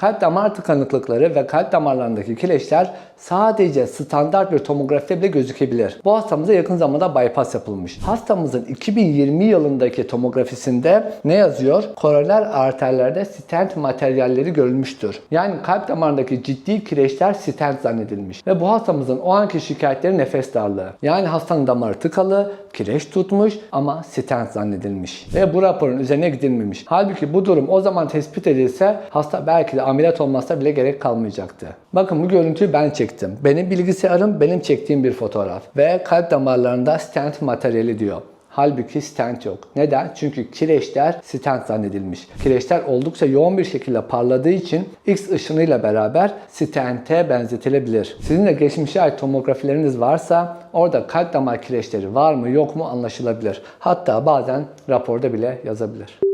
Kalp damar tıkanıklıkları ve kalp damarlarındaki kireçler sadece standart bir tomografide bile gözükebilir. Bu hastamıza yakın zamanda bypass yapılmış. Hastamızın 2020 yılındaki tomografisinde ne yazıyor? Koroner arterlerde stent materyalleri görülmüştür. Yani kalp damarındaki ciddi kireçler stent zannedilmiş. Ve bu hastamızın o anki şikayetleri nefes darlığı. Yani hastanın damarı tıkalı, kireç tutmuş ama stent zannedilmiş. Ve bu raporun üzerine gidilmemiş. Halbuki bu durum o zaman tespit edilse hasta belki de ameliyat olmasına bile gerek kalmayacaktı. Bakın bu görüntüyü ben çektim. Benim bilgisayarım benim çektiğim bir fotoğraf. Ve kalp damarlarında stent materyali diyor. Halbuki stent yok. Neden? Çünkü kireçler stent zannedilmiş. Kireçler oldukça yoğun bir şekilde parladığı için X ışınıyla beraber stente benzetilebilir. Sizin de geçmişe ait tomografileriniz varsa orada kalp damar kireçleri var mı yok mu anlaşılabilir. Hatta bazen raporda bile yazabilir.